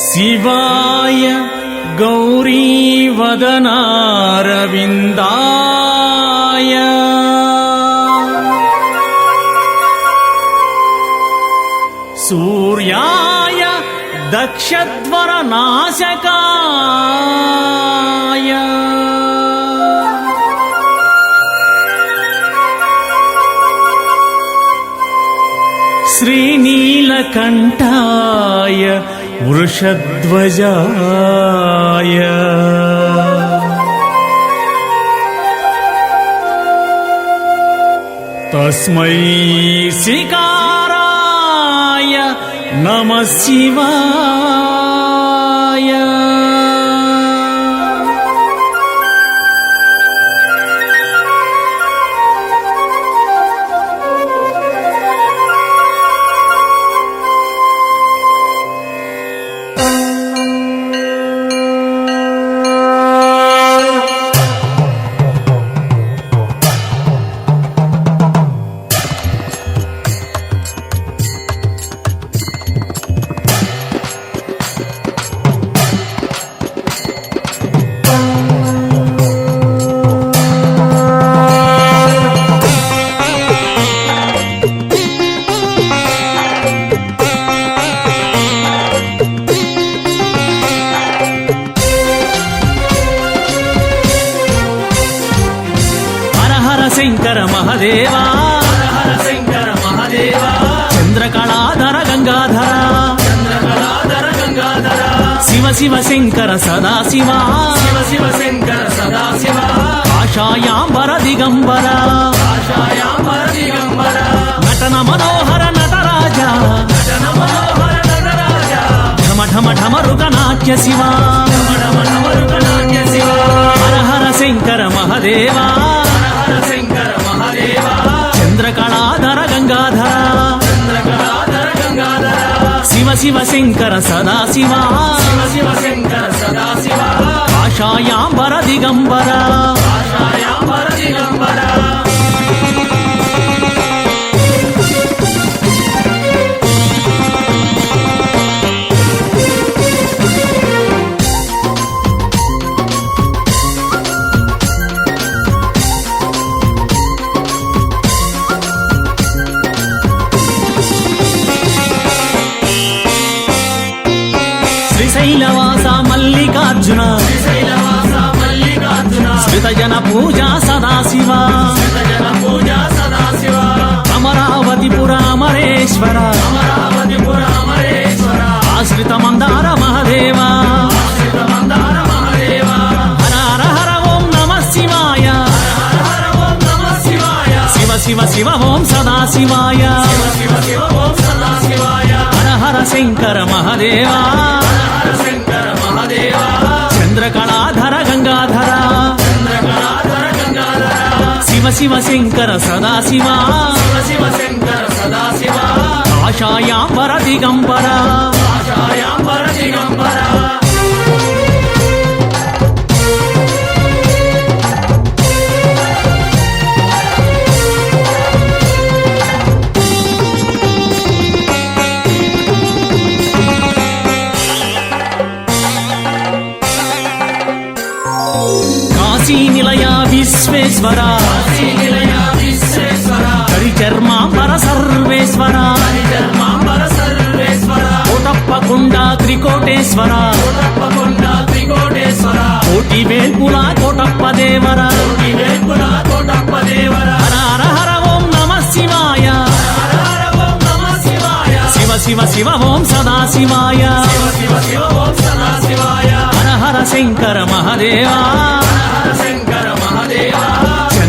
शिवाय गौरीवदनारविन्दाय सूर्याय दक्षध्वरनाशकाय श्रीनीलकण्ठाय वृषध्वजाय तस्मै सिकाराय नमः शिवाय శంకర మహదేవా హర శంకర మహదేవా. చంద్రకళాధర గంగాధర చంద్రకళాధర గంగాధర. శివ శివ శంకర సదా శివ శివ శివ శంకర సదా శివ. కాషాయాంబర దిగంబర కాషాయాంబర దిగంబర. నటన మనోహర నటరాజ నటన మనోహర నటరాజ. ఢమ ఢమ ఢమరుగ నాట్య శివ ఢమ ఢమ ఢమరుగ నాట్య శివ. హర హర శంకర మహదేవా. శివ శివ శంకర సదా శివ. శివ శంకర సదా శివ. ఆశాయాంబర దిగంబర. ఓం నమ శివాయ. హర హర ఓం నమ శివాయ. శివ శివ శివ ఓం సదా శివాయ శివ శివ శివ ఓం సదా శివాయ హర హర శంకర మహదేవా. శివ శంకర సదాశివ శివ శివ శివ శంకర సదా శివ ఆశాయాంబర దిగంబర. ఆశాయాంబర విశ్వేశ్వర హరిచర్మాంబర సర్వేశ్వర కోటప్పకొండ త్రికోటేశ్వర కోటి వేల్పుల కోటప్ప దేవర హర హర హర ఓం నమ శివాయ శివ శివ శివ ఓం సదా శివాయ హర హర శంకర మహదేవా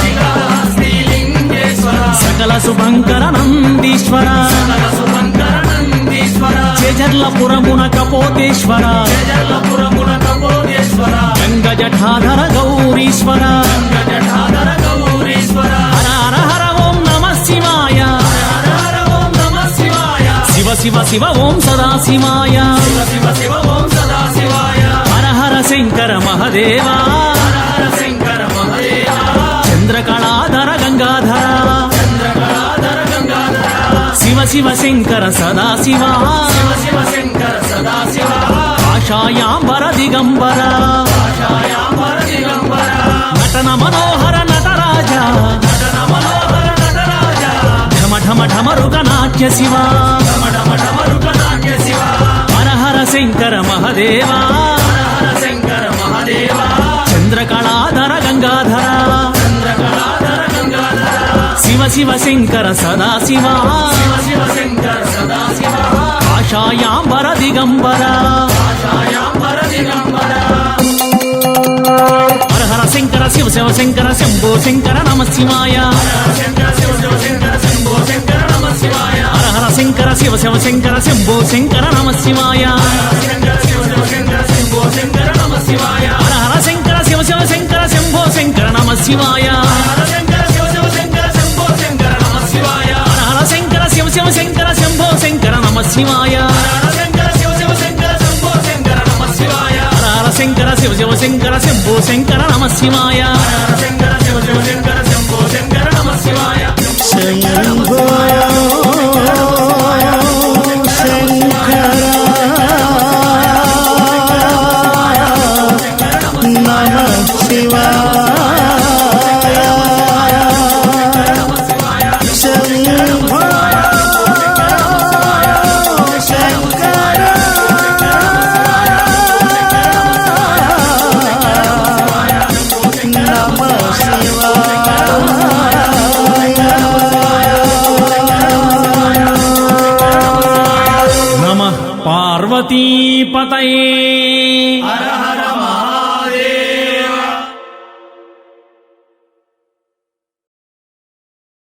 శ్రీకాళహస్తి లింగేశ్వర సకల శుభంకర నందీశ్వర. చేజర్లపురమున కపోతేశ్వర. గంగ జఠాధర గౌరీశ్వర. హర హర ఓం నమ శివాయ. శివ శివ శివ ఓం సదా శివాయ హర హర శంకర మహదేవా శివ శివ శంకర సదా శివ ఆశాయాంబర దిగంబర. నటన మనోహర నటరాజ. ఢమ ఢమ ఢమరుగ నాట్య శివ. హర హర శంకర మహదేవా. శివ శివ శంకర ఆశాయాంబర దిగంబర. ఆశాయాంబర దిగంబర హర హర శంకర శివ శివ శంకర శంభో శంకర నమ శివాయ హర హర శంకర శివ శివ శంకర శంభో శంకర నమ శివాయ హరహర శంకర శివ శివ శంకర శంభో శంకర నమ శివాయ శంభో శంకర నమ శివాయ. శంకర శివ శివ శంకర శంభో శంకర నమ శివాయ. శంకర శివ శివ శంకర శంభో శంకర నమ శివాయ. శంకర శివ శివ శంకర శంభో శంకర నమ శివాయ నమ పార్వతీపతయే హర హర